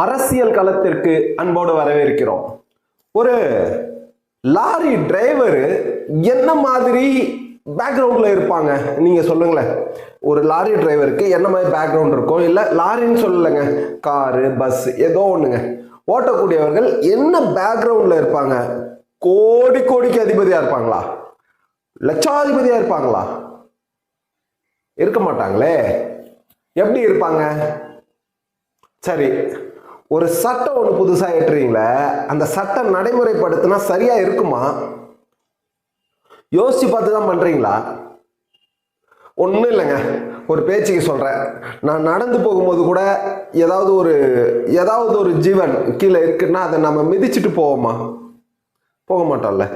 அரசியல் களத்திற்கு அன்போடு வரவேற்கிறோம். ஒரு லாரி டிரைவர் என்ன மாதிரி பேக்ரவுண்டில் இருப்பாங்க? நீங்கள் சொல்லுங்களேன். ஒரு லாரி டிரைவருக்கு என்ன மாதிரி பேக்ரவுண்ட் இருக்கும் இல்லை லாரின்னு சொல்லலைங்க காரு பஸ் ஏதோ ஒன்றுங்க ஓட்டக்கூடியவர்கள் என்ன பேக்ரவுண்டில் இருப்பாங்க? கோடி கோடிக்கு அதிபதியாக இருப்பாங்களா? லட்சாதிபதியாக இருப்பாங்களா? இருக்க மாட்டாங்களே. எப்படி இருப்பாங்க? சரி ஒரு சட்டம் ஒன்று புதுசாக ஏற்றுறீங்களே அந்த சட்டம் நடைமுறைப்படுத்தினா சரியாக இருக்குமா? யோசிச்சு பார்த்து தான் பண்ணுறீங்களா ஒன்றும் இல்லைங்க. ஒரு பேச்சுக்கு சொல்கிறேன் நான் நடந்து போகும்போது கூட ஏதாவது ஒரு ஏதாவது ஒரு ஜீவன் கீழே இருக்குன்னா அதை நம்ம மிதிச்சிட்டு போவோமா? போக மாட்டோம்ல.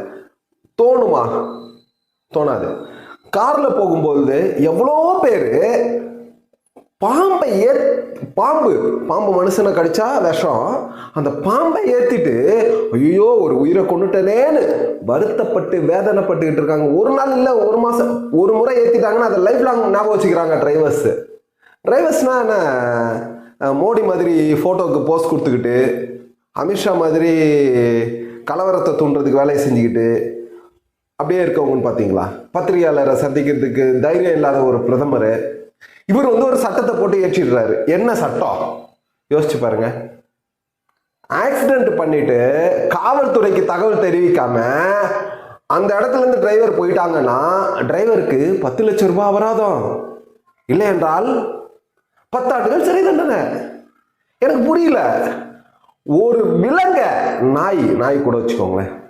தோணுமா? தோணாது. காரில் போகும்போது எவ்வளோ பேர் பாம்பை ஏற் பாம்பு. பாம்பு மனுஷனை கடிச்சா விஷம். அந்த பாம்பை ஏற்றிட்டு ஐயோ ஒரு உயிரை கொண்டுட்டனேன்னு வருத்தப்பட்டு வேதனைப்பட்டுக்கிட்டு இருக்காங்க. ஒரு நாள் இல்லை ஒரு மாதம் ஒரு முறை ஏற்றிட்டாங்கன்னா அதை லைஃப் லாங் ஞாபகம் வச்சுக்கிறாங்க டிரைவர்ஸ் டிரைவர்ஸ்னால் என்ன? மோடி மாதிரி ஃபோட்டோவுக்கு போஸ்ட் கொடுத்துக்கிட்டு அமித்ஷா மாதிரி கலவரத்தை தூண்டுறதுக்கு வேலையை செஞ்சுக்கிட்டு அப்படியே இருக்கவங்கன்னு பார்த்தீங்களா? பத்திரிகையாளரை சந்திக்கிறதுக்கு தைரியம் இல்லாத ஒரு பிரதமர். இவர் வந்து ஒரு சட்டத்தை போட்டு ஏற்றிடுறாரு. என்ன சட்டம்? யோசிச்சு பாருங்க. ஆக்சிடென்ட் பண்ணிட்டு காவல்துறைக்கு தகவல் தெரிவிக்காம அந்த இடத்துல இருந்து டிரைவர் போயிட்டாங்கன்னா டிரைவருக்கு பத்து லட்சம் ரூபாய் அபராதம். இல்லை என்றால் பத்தாண்டுகள் சிறை தண்டனை. எனக்கு புரியல. ஒரு விலங்க நாய் நாய் கூட வச்சுக்கோங்களேன்.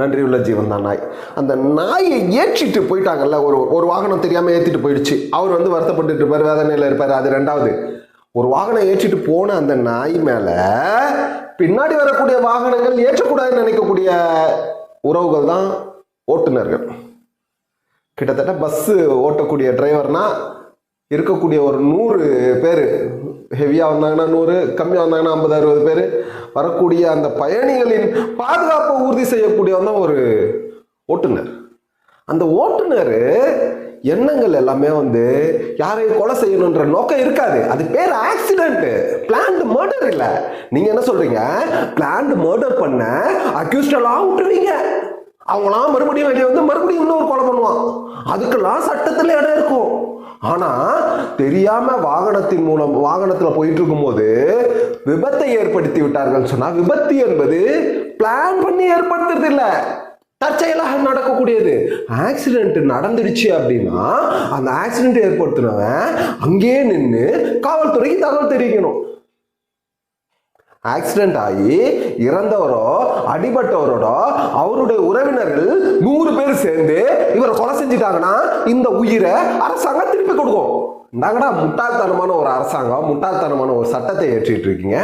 நன்றி உள்ள ஜீவன் தான் நாய். அந்த நாயை ஏற்றிட்டு போயிட்டாங்கல்ல ஒரு ஒரு வாகனம் தெரியாமல் ஏற்றிட்டு போயிடுச்சு. அவர் வந்து வருத்தப்பட்டு இருப்பார் வேதனையில் இருப்பார். அது ரெண்டாவது. ஒரு வாகனம் ஏற்றிட்டு போன அந்த நாய் மேலே பின்னாடி வரக்கூடிய வாகனங்கள் ஏற்றக்கூடாதுன்னு நினைக்கக்கூடிய உறவுகள் தான் ஓட்டுநர்கள். கிட்டத்தட்ட பஸ்ஸு ஓட்டக்கூடிய டிரைவர்னா இருக்கக்கூடிய ஒரு நூறு பேர் ஹெவியாக வந்தாங்கன்னா நூறு கம்மியாக வந்தாங்கன்னா ஐம்பது அறுபது பேர் வரக்கூடிய அந்த பயணிகளின் பாதுகாப்பை உறுதி செய்யக்கூடியவன் தான் ஒரு ஓட்டுநர். அந்த ஓட்டுநர் எண்ணங்கள் எல்லாமே வந்து யாரையும் கொலை செய்யணுன்ற நோக்கம் இருக்காது. அது பேர் ஆக்சிடென்ட் பிளான்டு மர்டர் இல்லை. நீங்க என்ன சொல்றீங்க? பிளான்டு மர்டர் பண்ண அக்யூஸ்டெல்லாம் விட்டுருவீங்க. அவங்களாம் மறுபடியும் வெளியே வந்து மறுபடியும் இன்னொரு கொலை பண்ணுவான். அதுக்கெல்லாம் சட்டத்தில் இடம் இருக்கும். ஆனால் தெரியாம வாகனத்தின் மூலம் வாகனத்துல போயிட்டு இருக்கும்போது விபத்தை ஏற்படுத்தி விட்டார்கள் சொன்னா விபத்து என்பது பிளான் பண்ணி ஏற்படுத்துறது இல்ல. தற்செயலாக நடக்கக்கூடியது. ஆக்சிடென்ட் நடந்துடுச்சு அப்படின்னா அந்த ஆக்சிடென்ட் ஏற்படுத்தினவன் அங்கேயே நின்று காவல்துறைக்கு தகவல் தெரிவிக்கணும். ஆக்சிடென்ட் ஆகி இறந்தவரோ அடிபட்டவரோட அவருடைய உறவினர்கள் நூறு பேர் சேர்ந்து இவரை கொலை செஞ்சிட்டாங்கன்னா இந்த உயிரை அரசாங்கம் திருப்பி கொடுக்கும். இந்தாங்கடா முட்டாள்தனமான ஒரு அரசாங்கம் முட்டாள்தனமான ஒரு சட்டத்தை ஏற்றிட்டு இருக்கீங்க.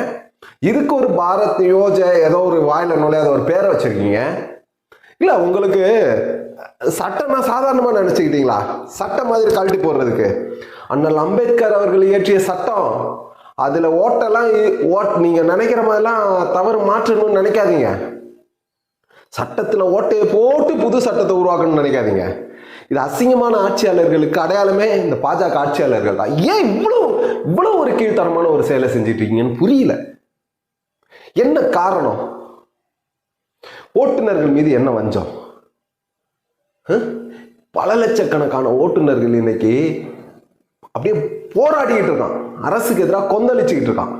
இதுக்கு ஒரு பாரத் யோஜ ஏதோ ஒரு வாயில நுழையாத ஒரு பேரை வச்சிருக்கீங்க. இல்ல உங்களுக்கு சட்டம்னா சாதாரணமா நினைச்சுக்கிட்டீங்களா? சட்டம் மாதிரி கழட்டி போடுறதுக்கு. அண்ணல் அம்பேத்கர் அவர்கள் இயற்றிய சட்டம். அதில் ஓட்டெல்லாம் ஓட் நீங்கள் நினைக்கிற மாதிரிலாம் தவறு மாற்றணும்னு நினைக்காதீங்க. சட்டத்தில் ஓட்டையை போட்டு புது சட்டத்தை உருவாக்கணும்னு நினைக்காதீங்க. இது அசிங்கமான ஆட்சியாளர்களுக்கு அடையாளமே இந்த பாஜக ஆட்சியாளர்கள் தான். ஏன் இவ்வளோ இவ்வளோ ஒரு கீழ்த்தரமான ஒரு செயலை செஞ்சுட்டு இருக்கீங்கன்னு புரியல. என்ன காரணம்? ஓட்டுநர்கள் மீது என்ன வஞ்சம்? பல லட்சக்கணக்கான ஓட்டுநர்கள் இன்னைக்கு அப்படியே போராடிக்கிட்டு இருக்கான். அரசுக்கு எதிராக கொந்தளிச்சுக்கிட்டு இருக்கான்.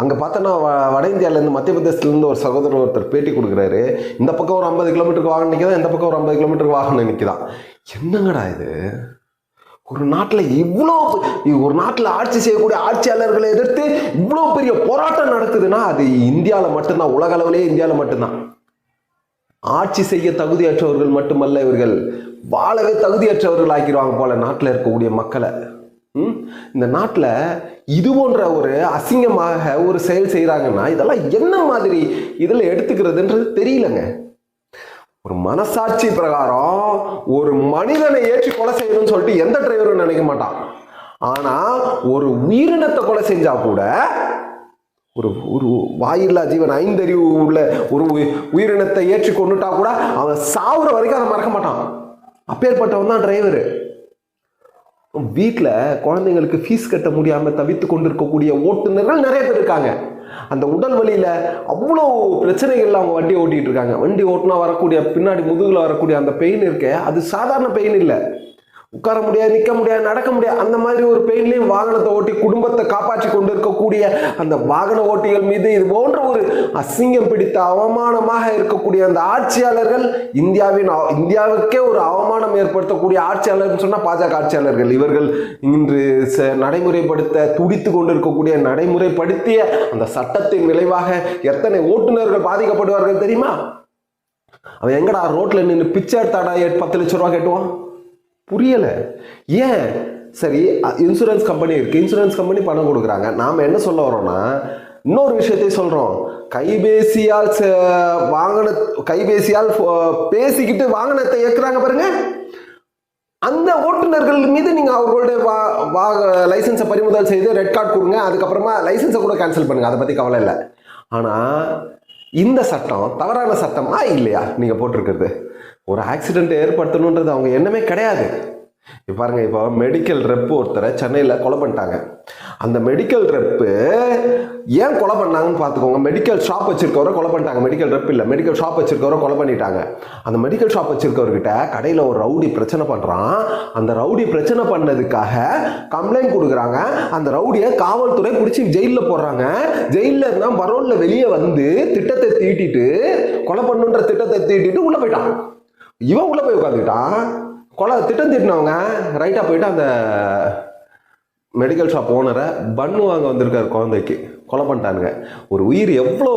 அங்கே பார்த்தோன்னா வ வட இந்தியாவிலேருந்து மத்திய பிரதேசத்துலேருந்து ஒரு சகோதரர் ஒருத்தர் பேட்டி கொடுக்குறாரு. இந்த பக்கம் ஒரு ஐம்பது கிலோமீட்டருக்கு வாகனம் நிற்கிதான் இந்த பக்கம் ஒரு ஐம்பது கிலோமீட்டருக்கு வாகனம் நிற்கிதான் என்னங்கடா இது? ஒரு நாட்டில் இவ்வளோ ஒரு நாட்டில் ஆட்சி செய்யக்கூடிய ஆட்சியாளர்களை எதிர்த்து இவ்வளோ பெரிய போராட்டம் நடக்குதுன்னா அது இந்தியாவில் மட்டும்தான். உலக அளவிலே இந்தியாவில் மட்டும்தான். ஆட்சி செய்ய தகுதியற்றவர்கள் மட்டுமல்ல இவர்கள். வாழவே தகுதியற்றவர்கள் ஆக்கிடுவாங்க போல நாட்டில் இருக்கக்கூடிய மக்களை. இந்த நாட்டில் இது போன்ற ஒரு அசிங்கமாக ஒரு செயல் செய்கிறாங்கன்னா இதெல்லாம் என்ன மாதிரி இதில் எடுத்துக்கிறதுன்றது தெரியலங்க. ஒரு மனசாட்சி பிரகாரம் ஒரு மனிதனை ஏற்றி கொலை செய்யணும்னு சொல்லிட்டு எந்த டிரைவரும் நினைக்க மாட்டான். ஆனால் ஒரு உயிரினத்தை கொலை செஞ்சால் கூட ஒரு ஒரு வாயில்லா ஜீவன் ஐந்தறிவு உள்ள ஒரு உயிரினத்தை ஏற்றி கொண்டுட்டா கூட அவன் சாவுற வரைக்கும் அதை மறக்க மாட்டான். அப்பேற்பட்டவன் தான் டிரைவரு வீட்டில் குழந்தைங்களுக்கு ஃபீஸ் கட்ட முடியாமல் தவித்து கொண்டிருக்கக்கூடிய ஓட்டுநர்கள் நிறைய பேர் இருக்காங்க. அந்த உடல் வழியில் அவ்வளோ பிரச்சனைகள்ல அவங்க வண்டி ஓட்டிகிட்டு இருக்காங்க. வண்டி ஓட்டினா வரக்கூடிய பின்னாடி முதுகில் வரக்கூடிய அந்த பெயின் இருக்கே அது சாதாரண பெயின் இல்லை. உட்கார முடியாது நிற்க முடியாது நடக்க முடியாது. அந்த மாதிரி ஒரு பெயின்லேயும் வாகனத்தை ஓட்டி குடும்பத்தை காப்பாற்றி கொண்டு இருக்கக்கூடிய அந்த வாகன ஓட்டிகள் மீது இது போன்ற ஒரு அசிங்கம் பிடித்த அவமானமாக இருக்கக்கூடிய அந்த ஆட்சியாளர்கள் இந்தியாவின் இந்தியாவுக்கே ஒரு அவமானம் ஏற்படுத்தக்கூடிய ஆட்சியாளர்னு சொன்னால் பாஜக ஆட்சியாளர்கள். இவர்கள் இன்று ச- நடைமுறைப்படுத்த துடித்து கொண்டிருக்கக்கூடிய நடைமுறைப்படுத்திய அந்த சட்டத்தின் விளைவாக எத்தனை ஓட்டுநர்கள் பாதிக்கப்படுவார்கள் தெரியுமா? அவன் எங்கடா ரோட்ல நின்று பிச்சை எடுத்தாடா பத்து லட்ச ரூபா கேட்டுவான்? புரியலை. ஏன்? சரி இன்சூரன்ஸ் கம்பெனி இருக்குது இன்சூரன்ஸ் கம்பெனி பணம் கொடுக்குறாங்க. நாம் என்ன சொல்ல வரோம்னா இன்னொரு விஷயத்தை சொல்கிறோம் கைபேசியால் ச- கைபேசியால் ஃபோ- பேசிக்கிட்டு வாகனத்தை இயக்குறாங்க பாருங்க. அந்த ஓட்டுநர்கள் மீது நீங்கள் அவர்களுடைய வா வா லைசன்ஸை பறிமுதல் செய்து ரெட் கார்டு கொடுங்க. அதுக்கப்புறமா லைசன்ஸை கூட கேன்சல் பண்ணுங்கள் அதை பற்றி கவலை இல்லை. ஆனால் இந்த சட்டம் தவறான சட்டமா இல்லையா நீங்கள் போட்டிருக்கிறது? ஒரு ஆக்சிடென்ட் ஏற்படுத்தணுன்றது அவங்க எண்ணமே கிடையாது. இப்போ பாருங்கள் இப்போ மெடிக்கல் ரெப்பு ஒருத்தரை சென்னையில் கொலை பண்ணிட்டாங்க. அந்த மெடிக்கல் ரெப்பு ஏன் கொலை பண்ணாங்கன்னு பார்த்துக்கோங்க. மெடிக்கல் ஷாப் வச்சிருக்கவரை கொலை பண்ணிட்டாங்க. மெடிக்கல் ரெப் இல்லை மெடிக்கல் ஷாப் வச்சிருக்கவரை கொலை பண்ணிட்டாங்க. அந்த மெடிக்கல் ஷாப் வச்சிருக்கவர்கிட்ட கடையில் ஒரு ரவுடி பிரச்சனை பண்ணுறான் அந்த ரவுடி பிரச்சனை பண்ணதுக்காக கம்ப்ளைண்ட் கொடுக்குறாங்க. அந்த ரவுடியை காவல்துறை பிடிச்சி ஜெயிலில் போடுறாங்க. ஜெயிலில் இருந்தால் பரோலில் வெளியே வந்து திட்டத்தை தீட்டிட்டு கொலை பண்ணுன்ற திட்டத்தை தீட்டிட்டு உள்ளே போயிட்டான். இவன் உள்ளே போய் உட்காந்துக்கிட்டான் கொலை திட்டம் திட்டினவங்க ரைட்டாக போயிட்டு அந்த மெடிக்கல் ஷாப் ஓனரை பண்ணு வாங்க வந்திருக்காரு குழந்தைக்கு. கொலை பண்ணிட்டானுங்க. ஒரு உயிர் எவ்வளோ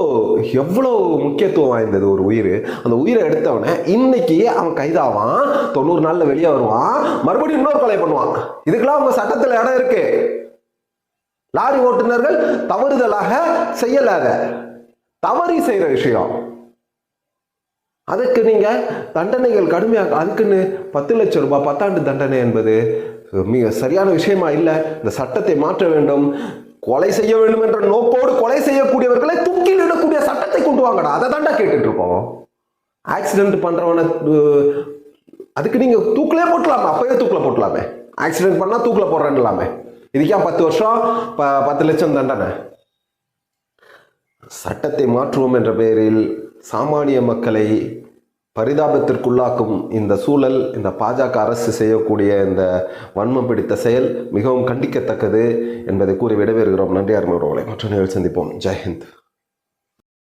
எவ்வளோ முக்கியத்துவம் வாய்ந்தது ஒரு உயிர். அந்த உயிரை எடுத்தவனே இன்னைக்கு அவன் கைதாவான் தொண்ணூறு நாளில் வெளியே வருவான் மறுபடியும் இன்னொரு கொலை பண்ணுவான். இதுக்கெல்லாம் அவங்க சட்டத்தில் இடம் இருக்கு. லாரி ஓட்டுநர்கள் தவறுதலாக செய்யலாத தவறி செய்கிற விஷயம். அதுக்கு நீங்க தண்டனைகள் கடுமையாக அதுக்குன்னு பத்து லட்சம் ரூபாய் பத்தாண்டு தண்டனை என்பது மிக சரியான விஷயமா இல்லை. இந்த சட்டத்தை மாற்ற வேண்டும். கொலை செய்ய வேண்டும் என்ற நோக்கோடு கொலை செய்யக்கூடியவர்களை தூக்கிலிடக்கூடிய சட்டத்தை கொண்டு வாங்கடா. அதை தாண்டா கேட்டுட்டு இருப்போம் ஆக்சிடென்ட் பண்றவனை அதுக்கு நீங்க தூக்கிலே போட்டலாமே. அப்பவே தூக்கில போட்டலாமே. ஆக்சிடென்ட் பண்ணா தூக்கில போடுறேன்லாமே. இதுக்கே பத்து வருஷம் ப பத்து லட்சம் தண்டனை. சட்டத்தை மாற்றுவோம் என்ற பெயரில் சாமானிய மக்களை பரிதாபத்திற்குள்ளாக்கும் இந்த சூழல் இந்த பாஜக அரசு செய்யக்கூடிய இந்த வன்மம் பிடித்த செயல் மிகவும் கண்டிக்கத்தக்கது என்பதை கூறி விடைபெறுகிறோம். நன்றி அருமையுறவுகளை மற்ற நிகழ்ச்சி சந்திப்போம். ஜெய்ஹிந்த்